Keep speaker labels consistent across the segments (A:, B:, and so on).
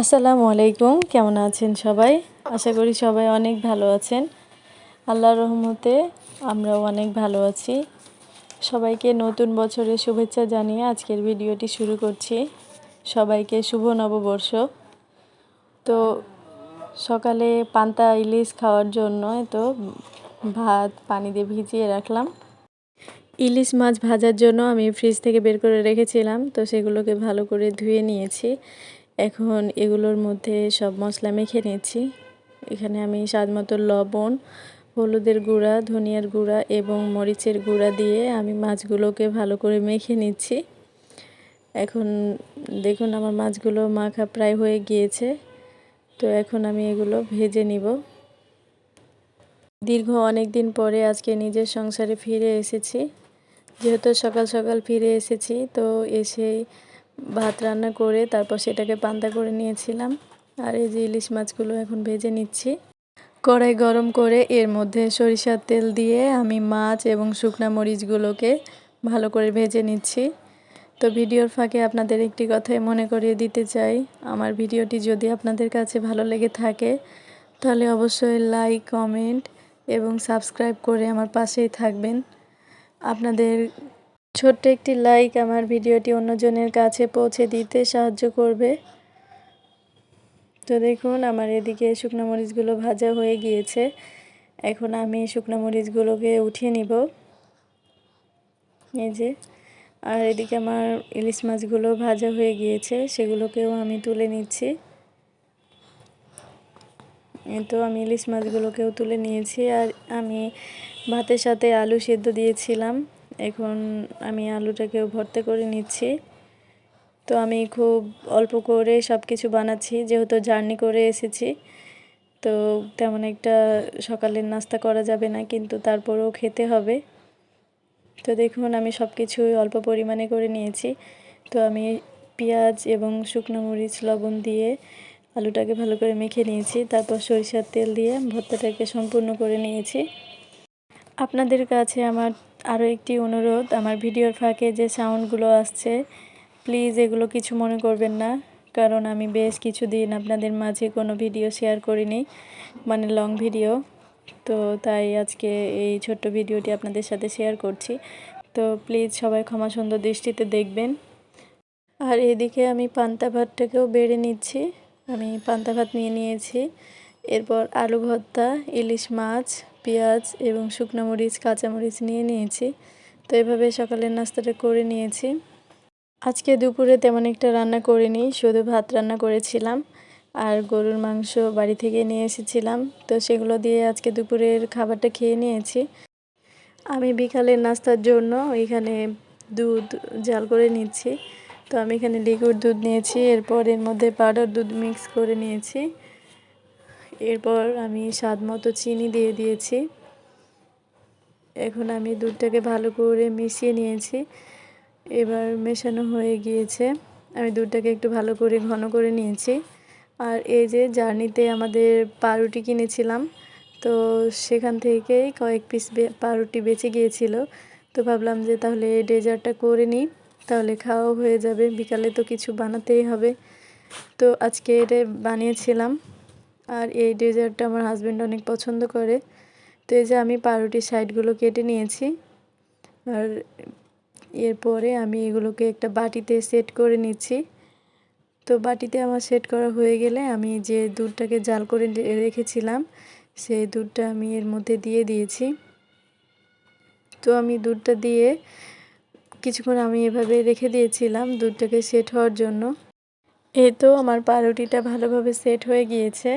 A: আসসালামু আলাইকুম, কেমন আছেন সবাই? আশা করি সবাই অনেক ভালো আছেন। আল্লাহর রহমতে আমরাও অনেক ভালো আছি। সবাইকে নতুন বছরের শুভেচ্ছা জানিয়ে আজকের ভিডিওটি শুরু করছি। সবাইকে শুভ নববর্ষ। তো সকালে পান্তা ইলিশ খাওয়ার জন্য তো ভাত, পানি দিয়ে ভিজিয়ে রাখলাম। ইলিশ মাছ ভাজার জন্য আমি ফ্রিজ থেকে বের করে রেখেছিলাম, তো সেগুলোকে ভালো করে ধুয়ে নিয়েছি। এখন এগুলোর মধ্যে সব মশলা মেখে নিচ্ছি এখানে আমি স্বাদ মতো লবণ, হলুদের গুঁড়া, ধনিয়ার গুঁড়া এবং মরিচের গুঁড়া দিয়ে আমি মাছগুলোকে ভালো করে মেখে নিচ্ছি। এখন দেখুন আমার মাছগুলো মাখা প্রায় হয়ে গিয়েছে। তো এখন আমি এগুলো ভেজে নিব। দীর্ঘ অনেক দিন পরে আজকে নিজের সংসারে ফিরে এসেছি। যেহেতু সকাল সকাল ফিরে এসেছি, তো এসেই ভাত রান্না করে তারপর সেটাকে পান্তা করে নিয়েছিলাম। আর এই যে ইলিশ মাছগুলো এখন ভেজে নিচ্ছি। কড়াই গরম করে এর মধ্যে সরিষার তেল দিয়ে আমি মাছ এবং শুকনা মরিচগুলোকে ভালো করে ভেজে নিচ্ছি। তো ভিডিওর ফাঁকে আপনাদের একটি কথাই মনে করিয়ে দিতে চাই। আমার ভিডিওটি যদি আপনাদের কাছে ভালো লেগে থাকে, তাহলে অবশ্যই লাইক, কমেন্ট এবং সাবস্ক্রাইব করে আমার পাশেই থাকবেন। আপনাদের ছোট্ট একটি লাইক আমার ভিডিওটি অন্যজনের কাছে পৌঁছে দিতে সাহায্য করবে। তো দেখুন, আমার এদিকে শুকনো মরিচগুলো ভাজা হয়ে গিয়েছে। এখন আমি শুকনো মরিচগুলোকে উঠিয়ে নিব। এই যে, আর এদিকে আমার ইলিশ মাছগুলো ভাজা হয়ে গিয়েছে, সেগুলোকেও আমি তুলে নিচ্ছি। তো আমি ইলিশ মাছগুলোকেও তুলে নিয়েছি, আর আমি ভাতের সাথে আলু সেদ্ধ দিয়েছিলাম। এখন আমি আলুটাকেও ভর্তা করে নিচ্ছি। তো আমি খুব অল্প করে সব কিছু বানাচ্ছি, যেহেতু জার্নি করে এসেছি। তো তেমন একটা সকালের নাস্তা করা যাবে না, কিন্তু তারপরেও খেতে হবে। তো দেখুন, আমি সব কিছুই অল্প পরিমাণে করে নিয়েছি। তো আমি পেঁয়াজ এবং শুকনো মরিচ, লবণ দিয়ে আলুটাকে ভালো করে মেখে নিয়েছি। তারপর সরিষার তেল দিয়ে ভর্তাটাকে সম্পূর্ণ করে নিয়েছি। আপনাদের কাছে আমার আরও একটি অনুরোধ, আমার ভিডিওর ফাঁকে যে সাউন্ডগুলো আসছে প্লিজ এগুলো কিছু মনে করবেন না, কারণ আমি বেশ কিছুদিন আপনাদের মাঝে কোনো ভিডিও শেয়ার করিনি মানে লং ভিডিও তো তাই আজকে এই ছোট্ট ভিডিওটি আপনাদের সাথে শেয়ার করছি। তো প্লিজ সবাই ক্ষমা সুন্দর দৃষ্টিতে দেখবেন। আর এদিকে আমি পান্তা ভাতটাকেও বেড়ে নিচ্ছি, আমি পান্তা ভাত নিয়ে নিয়েছি। এরপর আলু ভর্তা, ইলিশ মাছ, পেঁয়াজ এবং শুকনো মরিচ কাঁচামরিচ নিয়ে নিয়েছি। তো এভাবে সকালের নাস্তাটা করে নিয়েছি। আজকে দুপুরে তেমন একটা রান্না করিনি, শুধু ভাত রান্না করেছিলাম আর গরুর মাংস বাড়ি থেকে নিয়ে এসেছিলাম। তো সেগুলো দিয়ে আজকে দুপুরের খাবারটা খেয়ে নিয়েছি। আমি বিকালের নাস্তার জন্য এখানে দুধ জাল করে নিচ্ছি। তো আমি এখানে লিকুইড দুধ নিয়েছি, এরপর এর মধ্যে পাউডার দুধ মিক্স করে নিয়েছি। এরপর আমি স্বাদ মতো চিনি দিয়ে দিয়েছি। এখন আমি দুধটাকে ভালো করে মিশিয়ে নিয়েছি। এবার মেশানো হয়ে গিয়েছে। আমি দুধটাকে একটু ভালো করে ঘন করে নিয়েছি। আর এই যে জার্নিতে আমাদের পাউরুটি কিনেছিলাম, তো সেখান থেকেই কয়েক পিস পাউরুটি বেঁচে গিয়েছিল। তো ভাবলাম যে তাহলে ডেজার্টটা করে নিই, তাহলে খাওয়াও হয়ে যাবে। বিকালে তো কিছু বানাতেই হবে। তো আজকে এটা বানিয়েছিলাম। আর এই ডেজার্টটা আমার হাজব্যান্ড অনেক পছন্দ করে। তো এই যে আমি পাউরুটির সাইডগুলো কেটে নিয়েছি। আর এরপরে আমি এগুলোকে একটা বাটিতে সেট করে নিচ্ছি। তো বাটিতে আমার সেট করা হয়ে গেলে আমি যে দুধটাকে জাল করে রেখেছিলাম, সেই দুধটা আমি এর মধ্যে দিয়ে দিয়েছি। তো আমি দুধটা দিয়ে কিছুক্ষণ আমি এভাবে রেখে দিয়েছিলাম দুধটাকে সেট হওয়ার জন্য। এই তো আমার পাউরুটিটা ভালোভাবে সেট হয়ে গিয়েছে।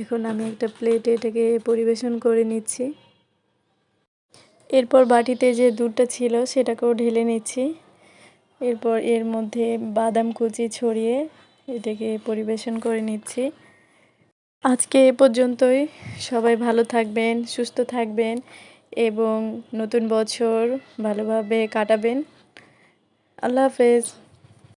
A: এখন আমি একটা প্লেটে এটাকে পরিবেশন করে নিচ্ছি। এরপর বাটিতে যে দুধটা ছিল সেটাকেও ঢেলে নিচ্ছি। এরপর এর মধ্যে বাদাম কুচি ছড়িয়ে এটাকে পরিবেশন করে নিচ্ছি। আজকে এ পর্যন্তই। সবাই ভালো থাকবেন, সুস্থ থাকবেন এবং নতুন বছর ভালোভাবে কাটাবেন। আল্লাহ হাফেজ।